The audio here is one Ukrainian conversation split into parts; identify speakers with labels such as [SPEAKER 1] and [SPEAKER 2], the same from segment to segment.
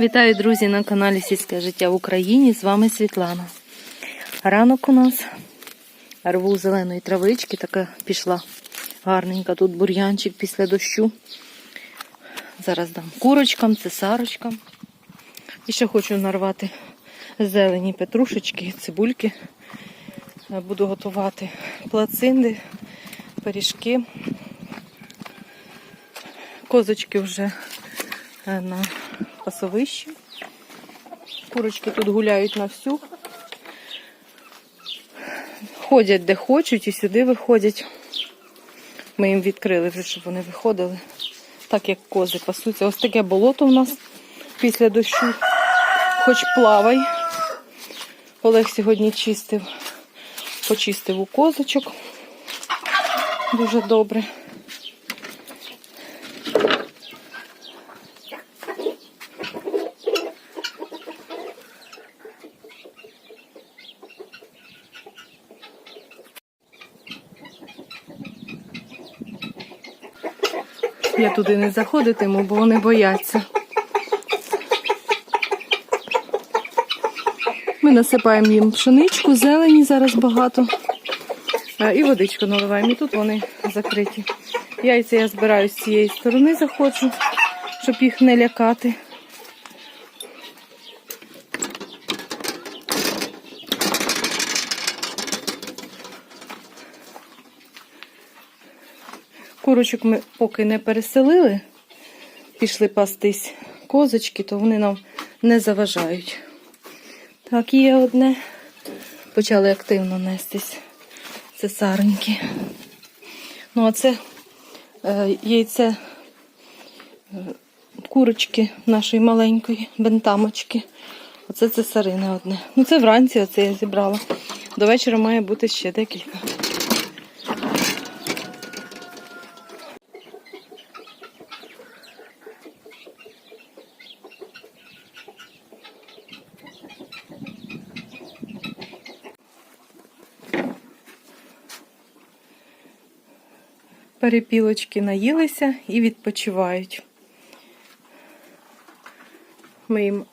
[SPEAKER 1] Вітаю, друзі, на каналі Сільське життя в Україні. З вами Світлана. Ранок у нас рву зеленої травички, така пішла гарненька. Тут бур'янчик після дощу. Зараз дам курочкам, цесарочкам. І ще хочу нарвати зелені петрушечки, цибульки. Буду готувати плацинди, пиріжки. Козочки вже е, на пасовищі. Курочки тут гуляють на всю. Ходять де хочуть і сюди виходять. Ми їм відкрили вже, щоб вони виходили. Так як кози пасуться. Ось таке болото в нас після дощу. Хоч плавай. Олег сьогодні чистив, почистив у козочок. Дуже добре. Я туди не заходитиму, бо вони бояться. Ми насипаємо їм пшеничку, зелені зараз багато. Е, І водичку наливаємо. І тут вони закриті. Яйця я збираю з цієї сторони, заходжу, щоб їх не лякати. Курочок ми поки не переселили, пішли пастись козочки, то вони нам не заважають. Так, є одне. Почали активно нестись цесареньки. Ну, а це е, яйце е, курочки нашої маленької, бентамочки. Оце цесарине одне. Ну, це вранці оце я зібрала. До вечора має бути ще декілька. Перепілочки наїлися і відпочивають. Ми їм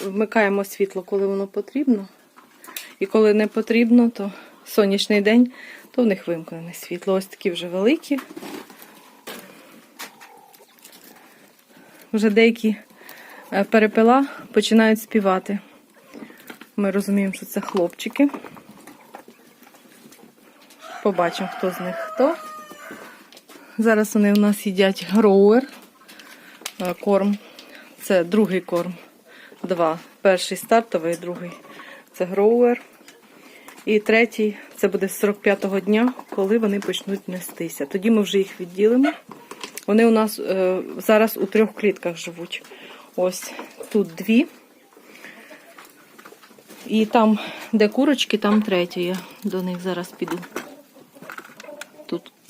[SPEAKER 1] вмикаємо світло, коли воно потрібно. І коли не потрібно, то сонячний день, то в них вимкнене світло. Ось такі вже великі. Вже деякі е, перепела починають співати. Ми розуміємо, що це хлопчики. Побачимо, хто з них хто. Зараз вони у нас їдять гроуер е, корм. Це другий корм. Два. Перший стартовий, другий це гроуер. І третій це буде з 45-го дня, коли вони почнуть нестися. Тоді ми вже їх відділимо. Вони у нас е, зараз у трьох клітках живуть. Ось тут дві. І там, де курочки, там третя. Я до них зараз піду.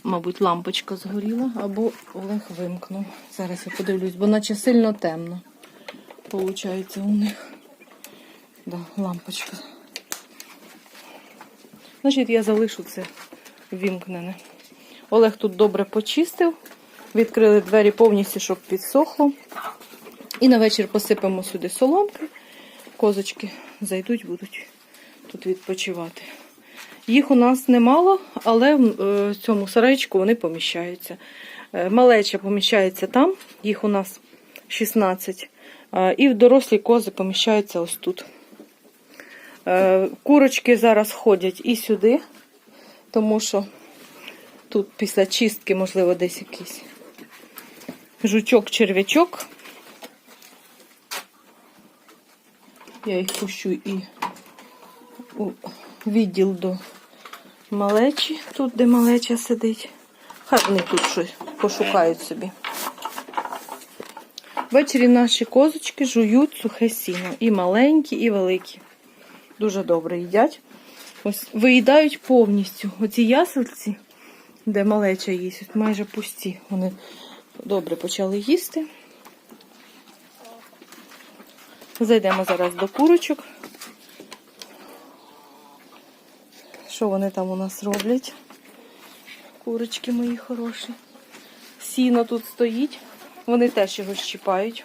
[SPEAKER 1] Мабуть, лампочка згоріла, або Олег вимкнув. Зараз я подивлюсь, бо наче сильно темно. Получається у них. Да, лампочка. Значить, я залишу це вімкнене. Олег тут добре почистив. Відкрили двері повністю, щоб підсохло. І на вечір посипемо сюди соломки. Козочки зайдуть, будуть тут відпочивати. Їх у нас немало, але в е, цьому сарайчику вони поміщаються. Е, Малеча поміщається там, їх у нас 16. е, І в дорослі кози поміщаються ось тут. Е, Курочки зараз ходять і сюди, тому що тут після чистки, можливо, десь якийсь жучок-черв'ячок. Я їх пущу і у відділ до малечі, тут, де малеча сидить. Хай вони тут щось пошукають собі. Ввечері наші козочки жують сухе сіно. І маленькі, і великі. Дуже добре їдять. Ось виїдають повністю. Оці ясельці, де малеча їсть, ось майже пусті. Вони добре почали їсти. Зайдемо зараз до курочок. Що вони там у нас роблять? Курочки мої хороші. Сіно тут стоїть. Вони теж його щіпають.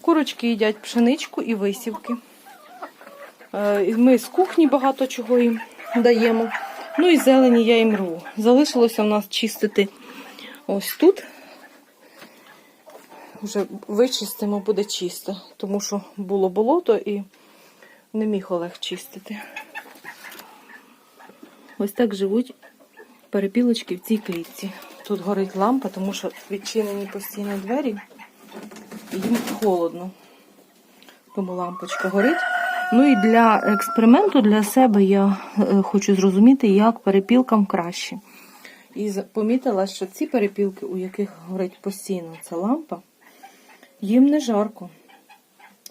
[SPEAKER 1] Курочки їдять пшеничку і висівки. Е, Ми з кухні багато чого їм даємо. Ну і зелені я їм рву. Залишилося в нас чистити ось тут. Вже вичистимо, буде чисто, тому що було болото і не міг Олег чистити. Ось так живуть перепілочки в цій клітці. Тут горить лампа, тому що відчинені постійно двері, і їм холодно. Тому лампочка горить. Ну і для експерименту для себе я е, хочу зрозуміти, як перепілкам краще. І помітила, що ці перепілки, у яких горить постійно ця лампа, їм не жарко.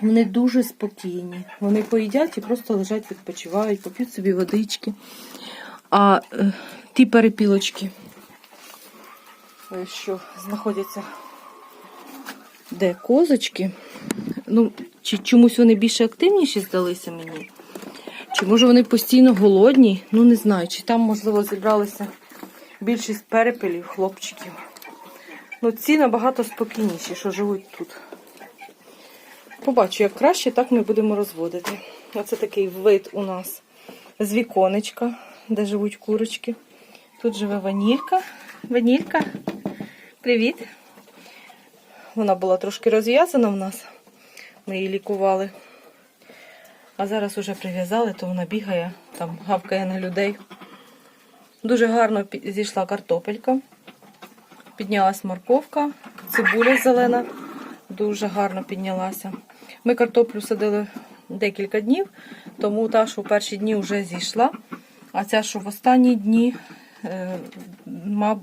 [SPEAKER 1] Вони дуже спокійні. Вони поїдять і просто лежать, відпочивають, поп'ють собі водички. А е, ті перепілочки, е, що знаходяться де козочки, ну, чи чомусь вони більше активніші здалися мені? Чи може вони постійно голодні? Ну не знаю. Чи там, можливо, зібралися більшість перепелів, хлопчиків. Ну, ці набагато спокійніші, що живуть тут. Побачу, як краще, так ми будемо розводити. Оце такий вид у нас з віконечка, де живуть курочки. Тут живе ванілька. Ванілька, привіт. Вона була трошки розв'язана в нас. Ми її лікували. А зараз уже прив'язали, то вона бігає, там гавкає на людей. Дуже гарно зійшла картопелька. Піднялась морковка, цибуля зелена. Дуже гарно піднялася. Ми картоплю садили декілька днів, тому та, що в перші дні вже зійшла, а ця, що в останні дні, е,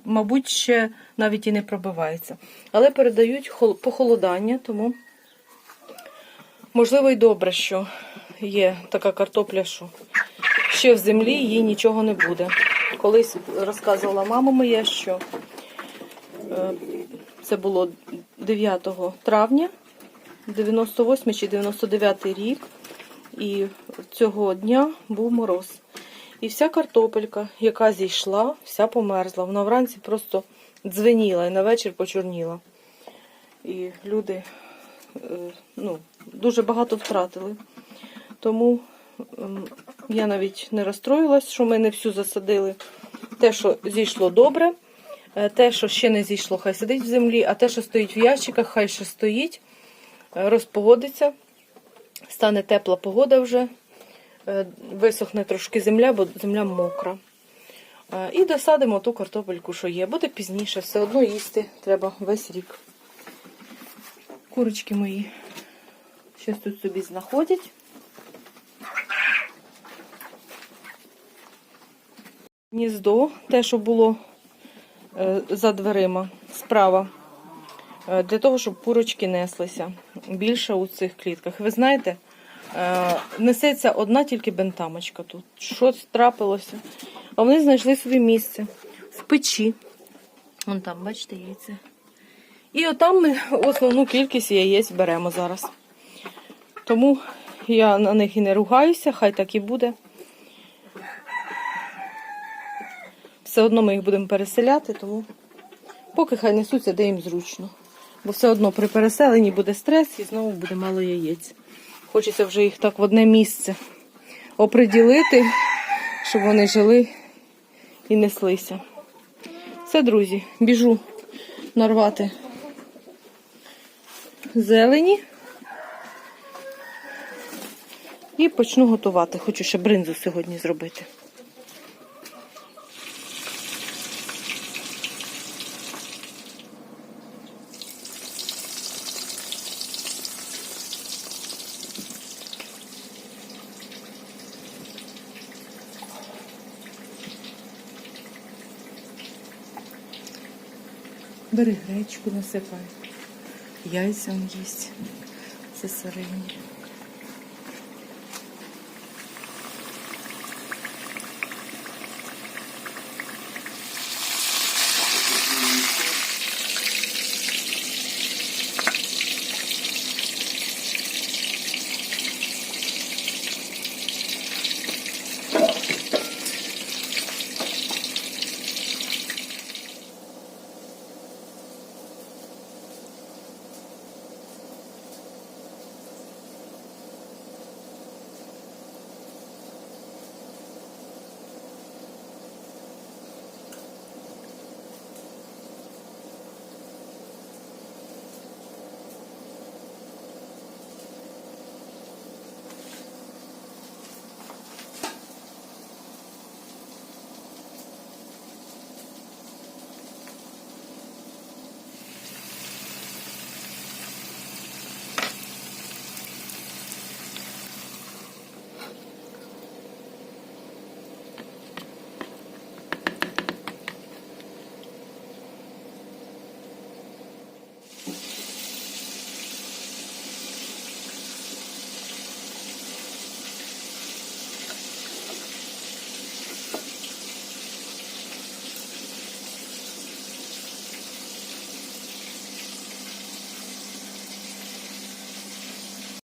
[SPEAKER 1] мабуть, ще навіть і не пробивається. Але передають хол- похолодання, тому можливо і добре, що є така картопля, що ще в землі їй нічого не буде. Колись розказувала мама моя, що е, це було 9 травня, 98 чи 99 рік, і цього дня був мороз. І вся картопелька, яка зійшла, вся померзла. Вона вранці просто дзвеніла і на вечір почорніла. І люди е, ну, дуже багато втратили. Тому ем, я навіть не розстроїлась, що ми не всю засадили. Те, що зійшло добре, е, те, що ще не зійшло, хай сидить в землі, а те, що стоїть в ящиках, хай ще стоїть, е, розпогодиться, стане тепла погода вже, висохне трошки земля, бо земля мокра. Е, І досадимо ту картопельку, що є. Буде пізніше, все одно їсти треба весь рік. Курочки мої щось тут собі знаходять. Гніздо, те, що було е, за дверима справа, е, для того, щоб курочки неслися більше у цих клітках. Ви знаєте, е, несеться одна тільки бентамочка тут. Що трапилося? А вони знайшли собі місце в печі. Вон там, бачите, яйця. І отам ми основну кількість яєць беремо зараз. Тому я на них і не ругаюся, хай так і буде. Все одно ми їх будемо переселяти, тому поки хай несуться, де їм зручно. Бо все одно при переселенні буде стрес і знову буде мало яєць. Хочеться вже їх так в одне місце оприділити, щоб вони жили і неслися. Все, друзі, біжу нарвати зелені і почну готувати. Хочу ще бринзу сьогодні зробити. Бери гречку, насипай. Яйця он їсть. Це сирені.